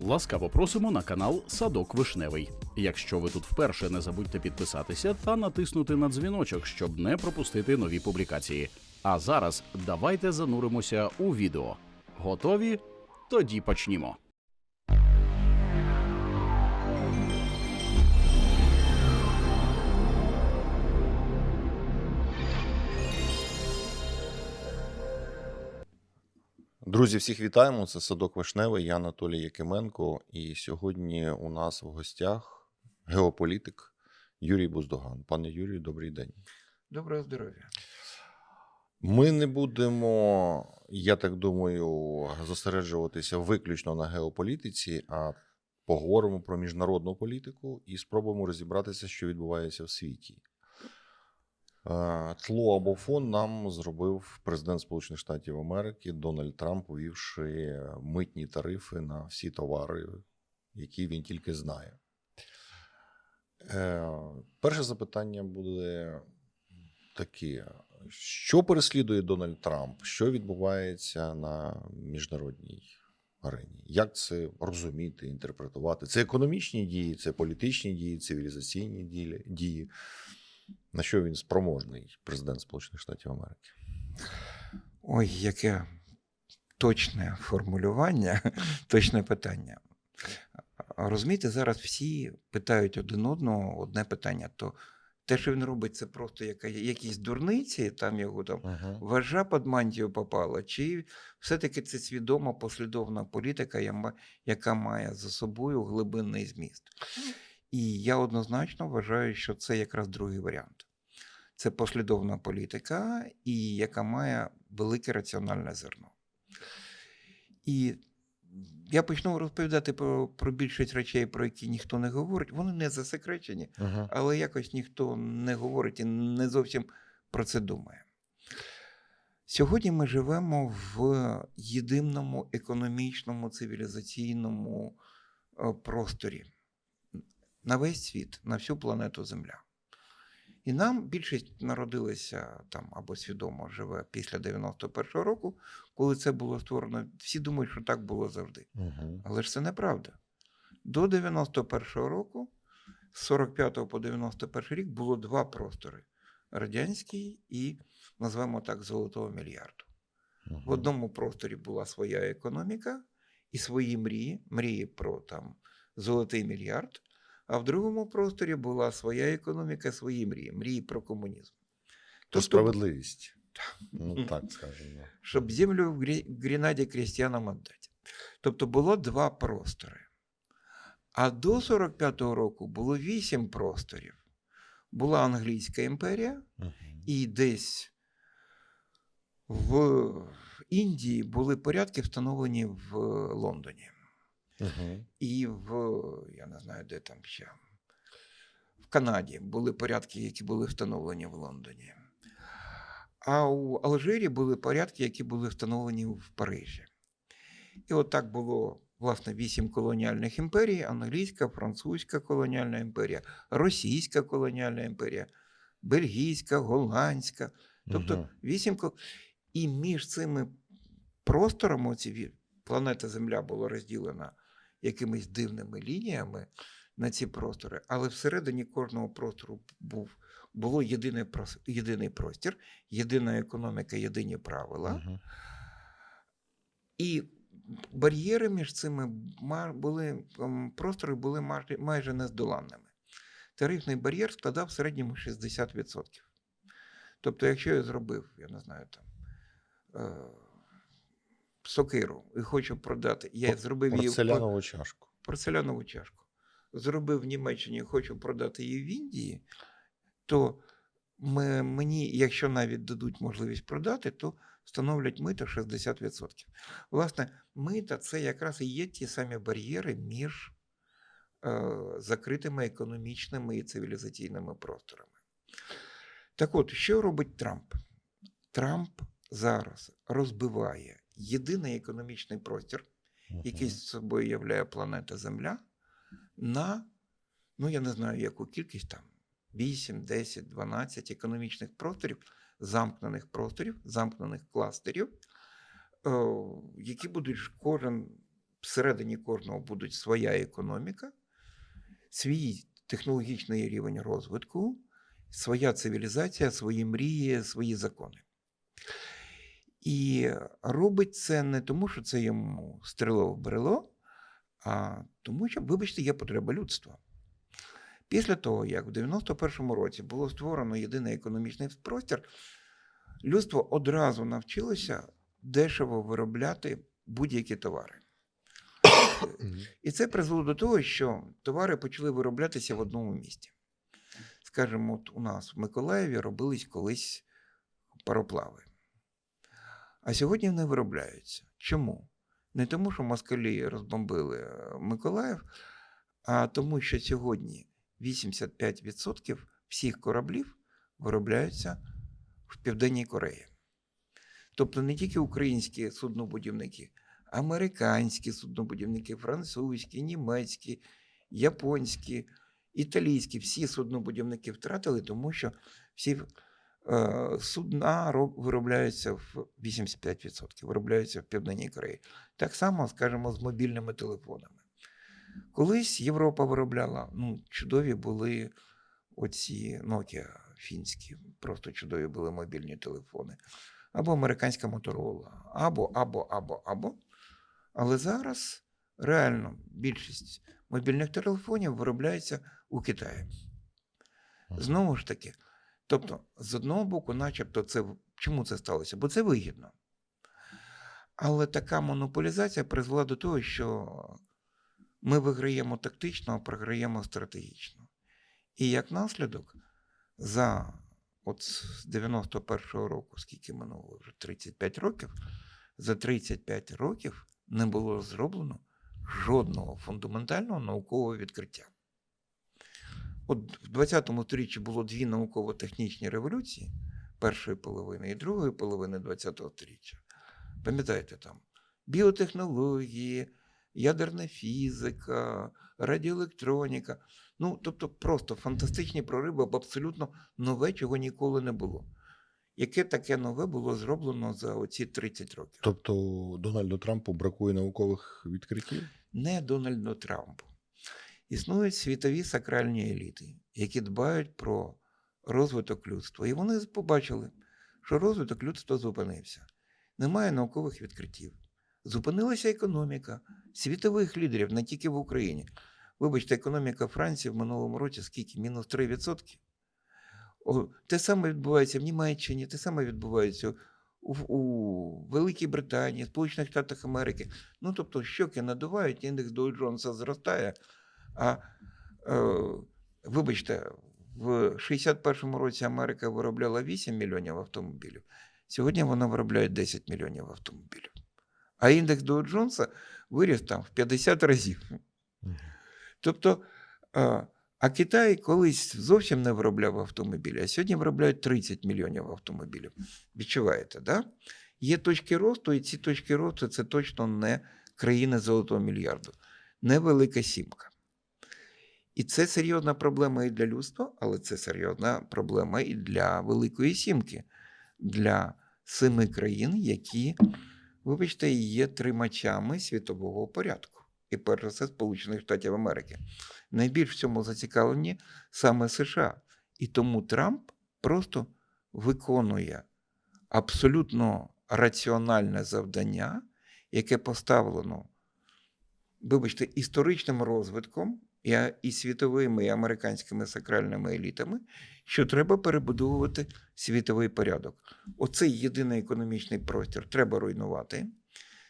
Ласкаво просимо на канал Садок Вишневий. Якщо ви тут вперше, не забудьте підписатися та натиснути на дзвіночок, щоб не пропустити нові публікації. А зараз давайте зануримося у відео. Готові? Тоді почнімо. Друзі, всіх вітаємо. Це садок Вишневий, я Анатолій Якименко. І сьогодні у нас в гостях геополітик Юрій Буздоган. Пане Юрію, добрий день. Доброго здоров'я. Ми не будемо, я так думаю, зосереджуватися виключно на геополітиці, а поговоримо про міжнародну політику і спробуємо розібратися, що відбувається в світі. Е, Тло або фон нам зробив президент Сполучених Штатів Америки Дональд Трамп, увівши митні тарифи на всі товари, які він тільки знає. Е, Перше запитання буде таке: що переслідує Дональд Трамп? Що відбувається на міжнародній арені? Як це розуміти, інтерпретувати? Це економічні дії, це політичні дії, цивілізаційні дії. На що він спроможний, президент Сполучених Штатів Америки? Ой, яке точне формулювання, точне питання. Розумієте, зараз всі питають один одного одне питання. То те, що він робить, це просто яка, якісь дурниці, там його там Угу. вежа під мантію попала, чи все-таки це свідома послідовна політика, яка має за собою глибинний зміст. І я однозначно вважаю, що це якраз другий варіант. Це послідовна політика, і яка має велике раціональне зерно. І я почну розповідати про, про більшість речей, про які ніхто не говорить. Вони не засекречені, Угу. але якось ніхто не говорить і не зовсім про це думає. Сьогодні ми живемо в єдиному економічному цивілізаційному е, просторі на весь світ, на всю планету Земля. І нам більшість народилися там або свідомо живе після 91-го року, коли це було створено. Всі думають, що так було завжди. Угу. Але ж це неправда. До 91-го року, з 45 по 91 рік, було два простори: радянський і, назвемо так, золотого мільярду. В одному просторі була своя економіка і свої мрії, мрії про там золотий мільярд, а в другому просторі була своя економіка, свої мрії, мрії про комунізм. Тобто, справедливість. Ну, так скажемо. щоб землю в Грі- Гренаді крістіянам віддати. Тобто було два простори. А до 45-го року було вісім просторів. Була Англійська імперія, Угу. і десь в Індії були порядки встановлені в Лондоні. Угу. І в, я не знаю, де там ще. В Канаді були порядки, які були встановлені в Лондоні. А у Алжирі були порядки, які були встановлені в Парижі. І от так було, власне, вісім колоніальних імперій: англійська, французька колоніальна імперія, російська колоніальна імперія, бельгійська, голландська. Тобто вісім кол- І між цими просторами ві- планета Земля була розділена якимись дивними лініями на ці простори, але всередині кожного простору був, було єдиний, прос- єдиний простір, єдина економіка, єдині правила. І бар'єри між цими були, ем, простори були майже, майже нездоланними. Тарифний бар'єр складав в середньому 60%. Тобто, якщо я зробив, я не знаю, там е, сокиру і хочу продати, я зробив її Порцелянову чашку. порцелянову чашку. Зробив в Німеччині, хочу продати її в Індії, то ми, мені, якщо навіть дадуть можливість продати, то встановлять мито 60%. Власне, мита це якраз і є ті самі бар'єри між е, закритими економічними і цивілізаційними просторами. Так от, що робить Трамп? Трамп зараз розбиває єдиний економічний простір, який з собою являє планета Земля, на, ну я не знаю, яку кількість там 8, 10, 12 економічних просторів, замкнених просторів, замкнених кластерів, е, які будуть кожен всередині кожного буде своя економіка, свій технологічний рівень розвитку, своя цивілізація, свої мрії, свої закони. І робить це не тому, що це йому стріло в брело, а тому, що, вибачте, є потреба людства. Після того, як в 91-му році було створено єдиний економічний простір, людство одразу навчилося дешево виробляти будь-які товари. І це призвело до того, що товари почали вироблятися в одному місті. Скажімо, от у нас в Миколаєві робились колись пароплави. А сьогодні вони виробляються. Чому? Не тому, що москалі розбомбили е, Миколаїв, а тому, що сьогодні 85% всіх кораблів виробляються в Південній Кореї. Тобто не тільки українські суднобудівники, американські суднобудівники, французькі, німецькі, японські, італійські, всі суднобудівники втратили, тому що всі судна виробляються в 85%, виробляються в Південній Кореї. Так само, скажімо, з мобільними телефонами. Колись Європа виробляла, ну, чудові були оці Nokia фінські, просто чудові були мобільні телефони, або американська Motorola, або, або, або, або. Але зараз реально більшість мобільних телефонів виробляється у Китаї. Знову ж таки, тобто, з одного боку, начебто, це чому це сталося? Бо це вигідно. Але така монополізація призвела до того, що ми виграємо тактично, а програємо стратегічно. І як наслідок, за от з 91-го року, скільки минуло вже 35 років, за 35 років не було зроблено жодного фундаментального наукового відкриття. От в 20-му сторіччі було дві науково-технічні революції першої половини і другої половини 20-го сторіччя. Пам'ятаєте там біотехнології, ядерна фізика, радіоелектроніка. Ну, тобто просто фантастичні прориви, бо абсолютно нове, чого ніколи не було. Яке таке нове було зроблено за оці 30 років? Тобто Дональду Трампу бракує наукових відкриттів? не Дональду Трампу. Існують світові сакральні еліти, які дбають про розвиток людства. І вони побачили, що розвиток людства зупинився. Немає наукових відкриттів. Зупинилася економіка світових лідерів, не тільки в Україні. Вибачте, економіка Франції в минулому році скільки? Мінус 3%. О, те саме відбувається в Німеччині, те саме відбувається у, у Великій Британії, Сполучених Штатах Америки. Ну, тобто, щоки надувають, індекс Доу Джонса зростає. А е, вибачте, в 61-му році Америка виробляла 8 мільйонів автомобілів. Сьогодні вона виробляє 10 мільйонів автомобілів. А індекс Доу Джонса виріс там в 50 разів. Тобто, е, а Китай колись зовсім не виробляв автомобілі, а сьогодні виробляють 30 мільйонів автомобілів. Відчуваєте, да? Є точки росту, і ці точки росту це точно не країни золотого мільярду, не велика сімка. І це серйозна проблема і для людства, але це серйозна проблема і для Великої Сімки, для семи країн, які, вибачте, є тримачами світового порядку. І перш за все Сполучених Штатів Америки. Найбільш в цьому зацікавлені саме США. І тому Трамп просто виконує абсолютно раціональне завдання, яке поставлено, вибачте, історичним розвитком і, світовими і американськими сакральними елітами, що треба перебудовувати світовий порядок. Оцей єдиний економічний простір треба руйнувати.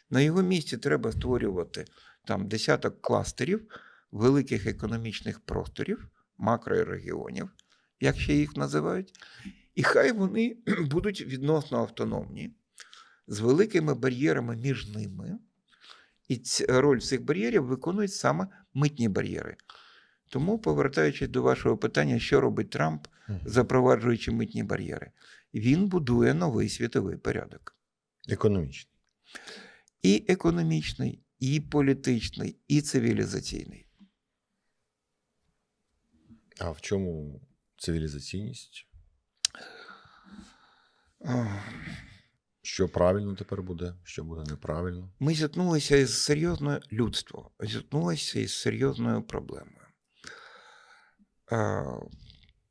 На його місці треба створювати там десяток кластерів великих економічних просторів, макрорегіонів, як ще їх називають, і хай вони будуть відносно автономні, з великими бар'єрами між ними. І роль цих бар'єрів виконують саме митні бар'єри. Тому, повертаючись до вашого питання, що робить Трамп, запроваджуючи митні бар'єри, він будує новий світовий порядок. Економічний. І економічний, і політичний, і цивілізаційний. А в чому цивілізаційність? Що правильно тепер буде, що буде неправильно. Ми зіткнулися із серйозною людство, зіткнулося із серйозною проблемою. Е,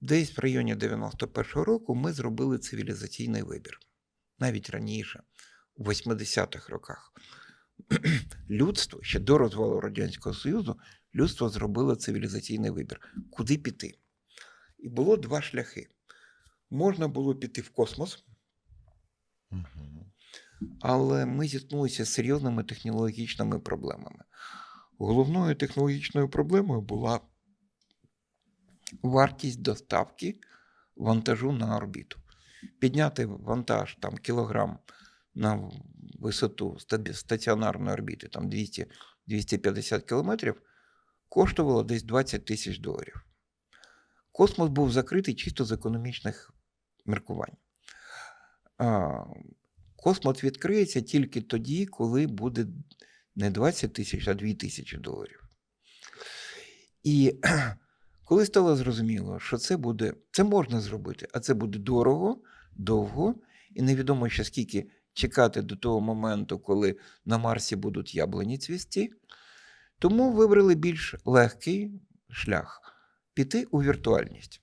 Десь в районі 91-го року ми зробили цивілізаційний вибір. Навіть раніше, у 80-х роках. Людство ще до розвалу Радянського Союзу, людство зробило цивілізаційний вибір. Куди піти? І було два шляхи. Можна було піти в космос, але ми зіткнулися з серйозними технологічними проблемами. Головною технологічною проблемою була вартість доставки вантажу на орбіту. Підняти вантаж там, кілограм на висоту стаціонарної орбіти, там 200, 250 кілометрів, коштувало десь 20 тисяч доларів. Космос був закритий чисто з економічних міркувань. Космос відкриється тільки тоді, коли буде не 20 тисяч, а 2 тисячі доларів. І коли стало зрозуміло, що це буде, це можна зробити, а це буде дорого, довго, і невідомо ще скільки чекати до того моменту, коли на Марсі будуть яблуні цвісті, тому вибрали більш легкий шлях піти у віртуальність.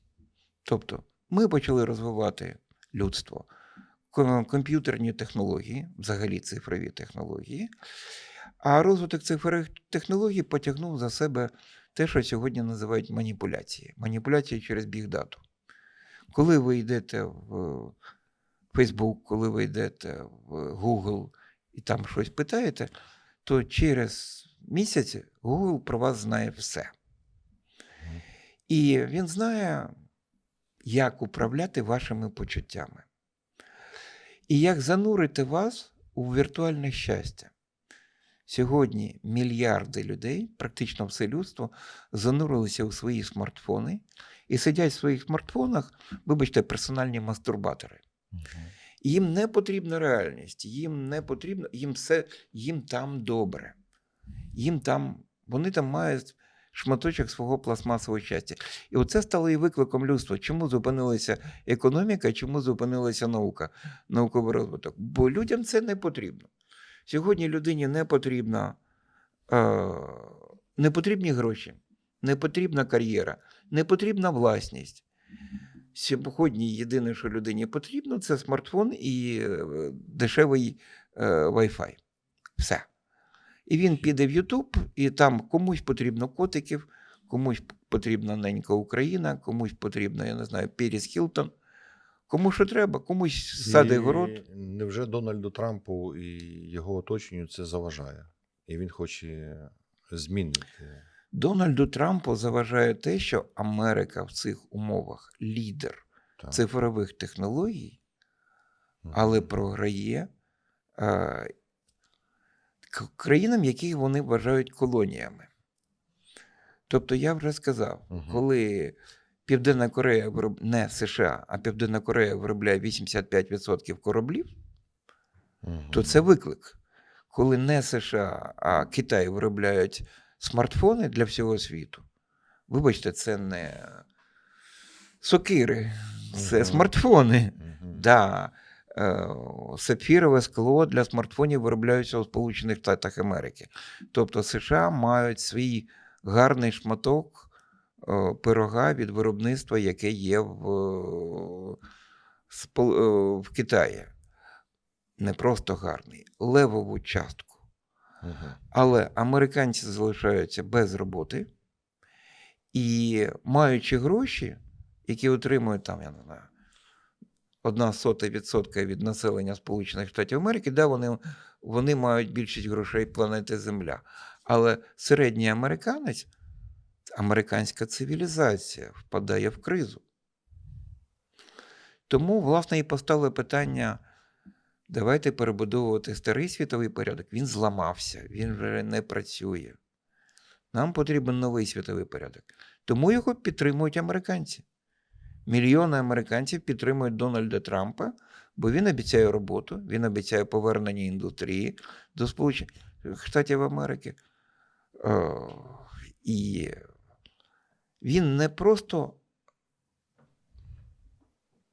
Тобто ми почали розвивати людство комп'ютерні технології, взагалі цифрові технології. А розвиток цифрових технологій потягнув за себе те, що сьогодні називають маніпуляції. Маніпуляції через бігдату. Коли ви йдете в Facebook, коли ви йдете в Google і там щось питаєте, то через місяць Google про вас знає все. І він знає, як управляти вашими почуттями. І як занурити вас у віртуальне щастя. Сьогодні мільярди людей, практично все людство, занурилися у свої смартфони і сидять в своїх смартфонах, вибачте, персональні мастурбатори. І Їм не потрібна реальність, їм не потрібно, їм все, їм там добре. Їм там, вони там мають шматочок свого пластмасового щастя. І оце стало і викликом людства. Чому зупинилася економіка, чому зупинилася наука, науковий розвиток? Бо людям це не потрібно. Сьогодні людині не потрібна, е, не потрібні гроші, не потрібна кар'єра, не потрібна власність. Сьогодні єдине, що людині потрібно, це смартфон і е, дешевий е, Wi-Fi. Все. І він піде в YouTube, і там комусь потрібно котиків, комусь потрібна ненька Україна, комусь потрібно, я не знаю, Піріс Хілтон. Кому що треба, комусь сади город. Невже Дональду Трампу і його оточенню це заважає? І він хоче змінити. Дональду Трампу заважає те, що Америка в цих умовах лідер Так. цифрових технологій, але програє е, країнам, яких вони вважають колоніями. Тобто, я вже сказав, Мгм. коли Південна Корея вироб... не США, а Південна Корея виробляє 85% кораблів, Мгм. то це виклик. Коли не США, а Китай виробляють смартфони для всього світу. Вибачте, це не сокири, це Мгм. смартфони. Мгм. Да, е, сапфірове скло для смартфонів виробляються у Сполучених Штатах Америки. Тобто США мають свій гарний шматок пирога від виробництва, яке є в, е, е, в Китаї. Не просто гарний, левову частку. Але американці залишаються без роботи і маючи гроші, які отримують там, я не знаю, одна сота відсотка від населення Сполучених Штатів Америки, да, вони, вони мають більшість грошей планети Земля. Але середній американець, американська цивілізація впадає в кризу. Тому, власне, і постало питання. Давайте перебудовувати старий світовий порядок. Він зламався, він вже не працює. Нам потрібен новий світовий порядок. Тому його підтримують американці. Мільйони американців підтримують Дональда Трампа, бо він обіцяє роботу, він обіцяє повернення індустрії до Сполучених Штатів Америки. Е, І він не просто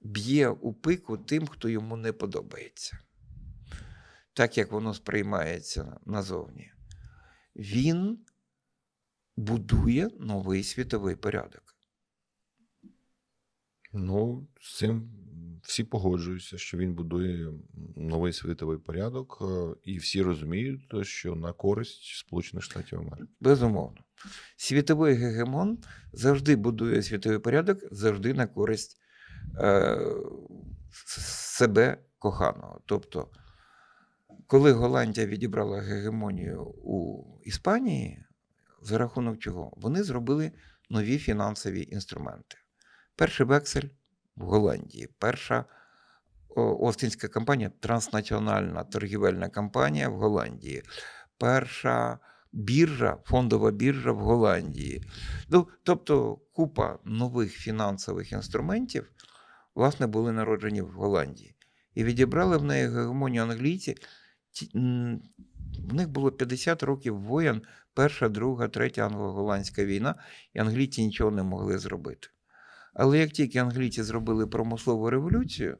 б'є у пику тим, хто йому не подобається. так як воно сприймається назовні, він будує новий світовий порядок. Ну, з цим всі погоджуються, що він будує новий світовий порядок, е, і всі розуміють, що на користь Сполучених Штатів Америки. Безумовно. Світовий гегемон завжди будує світовий порядок, завжди на користь е, себе коханого. Тобто, коли Голландія відібрала гегемонію у Іспанії, за рахунок чого? Вони зробили нові фінансові інструменти. Перший вексель в Голландії, перша о, Остинська компанія, транснаціональна торгівельна компанія в Голландії, перша біржа, фондова біржа в Голландії. Ну, тобто купа нових фінансових інструментів, власне, були народжені в Голландії. І відібрали в неї гегемонію англійці. В них було 50 років воєн, перша, друга, третя англо-голландська війна, і англійці нічого не могли зробити. Але як тільки англійці зробили промислову революцію,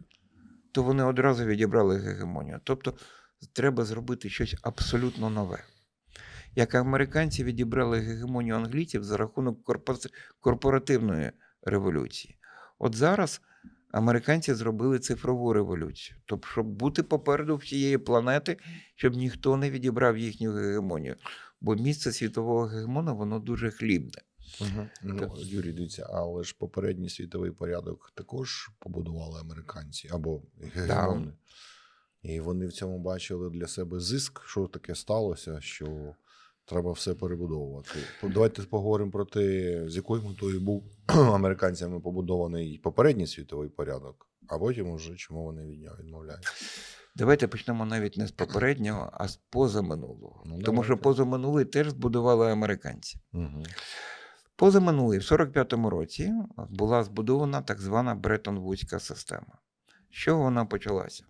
то вони одразу відібрали гегемонію. Тобто треба зробити щось абсолютно нове. Як американці відібрали гегемонію англійців за рахунок корпоративної революції. От зараз американці зробили цифрову революцію. Тобто, щоб бути попереду всієї планети, щоб ніхто не відібрав їхню гегемонію. Бо місце світового гегемона воно дуже хлібне. Ну, Юрій, дивіться, але ж попередній світовий порядок також побудували американці або гегемони. І вони в цьому бачили для себе зиск, що таке сталося, що треба все перебудовувати. Давайте поговоримо про те, з якою метою був американцями побудований попередній світовий порядок, а потім уже чому вони від нього відмовляються. Давайте почнемо навіть не з попереднього, а з позаминулого. Ну, Тому що давайте. позаминулий теж збудували американці. Угу. Позаминулий, в 45-му році, була збудована так звана Бреттон-Вудська система. З чого вона почалася?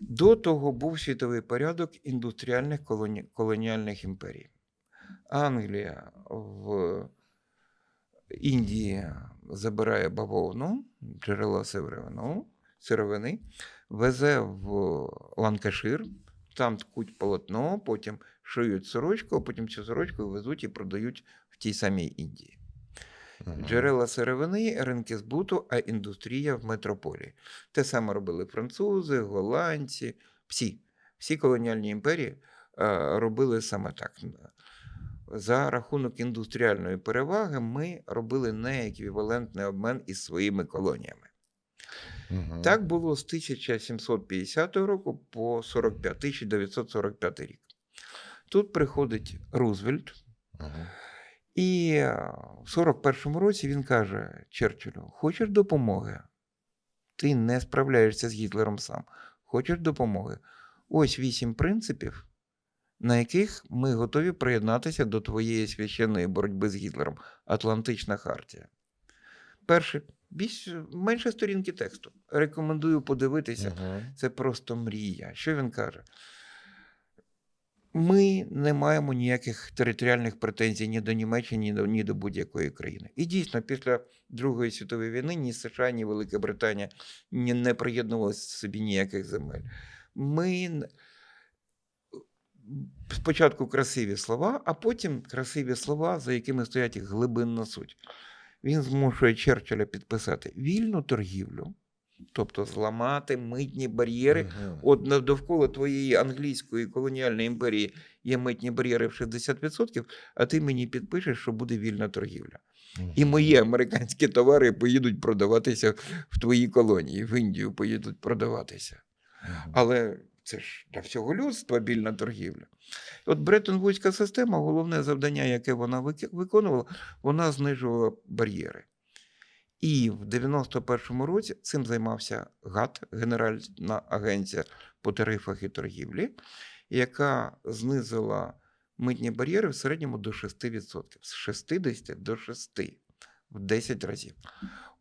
До того був світовий порядок індустріальних колоні... колоніальних імперій. Англія в Індії забирає бавовну, джерела сировину, сировини, везе в Ланкашир, там ткуть полотно, потім шиють сорочку, а потім цю сорочку везуть і продають в тій самій Індії. Джерела сировини, ринки збуту, а індустрія в метрополії. Те саме робили французи, голландці, всі. Всі колоніальні імперії е, робили саме так. За рахунок індустріальної переваги ми робили нееквівалентний обмен із своїми колоніями. Угу. Так було з 1750 року по 45, 1945 рік. Тут приходить Рузвельт, Угу. І е, в 41-му році він каже Черчиллю: Хочеш допомоги? Ти не справляєшся з Гітлером сам. Хочеш допомоги? Ось вісім принципів, на яких ми готові приєднатися до твоєї священної боротьби з Гітлером. Атлантична хартія. Перше, більш менше сторінки тексту. Рекомендую подивитися. Угу. Це просто мрія. Що він каже? Ми не маємо ніяких територіальних претензій ні до Німеччини, ні до, ні до будь-якої країни. І дійсно, після Другої світової війни ні США, ні Велика Британія ні, не приєднували собі ніяких земель. Ми спочатку красиві слова, а потім красиві слова, за якими стоять глибинна суть. Він змушує Черчилля підписати вільну торгівлю, тобто зламати митні бар'єри. От довкола твоєї англійської колоніальної імперії є митні бар'єри в 60%, а ти мені підпишеш, що буде вільна торгівля. І мої американські товари поїдуть продаватися в твої колонії, в Індію поїдуть продаватися. Але це ж для всього людства вільна торгівля. От Бреттон-Вудська система, головне завдання, яке вона виконувала, вона знижувала бар'єри. І в 91-му році цим займався ГАТ, Генеральна агенція по тарифах і торгівлі, яка знизила митні бар'єри в середньому до 6%. З 60 до 6 в 10 разів.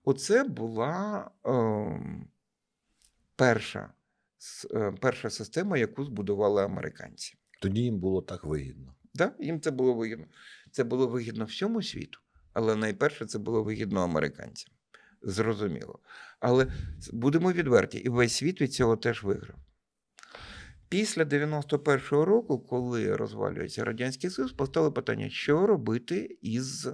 Оце була ем, перша, е, перша система, яку збудували американці. Тоді їм було так вигідно. Да, їм це було вигідно. Це було вигідно всьому світу, але найперше це було вигідно американцям. Зрозуміло. Але будемо відверті, і весь світ від цього теж виграв. Після 91-го року, коли розвалюється Радянський Союз, постало питання, що робити із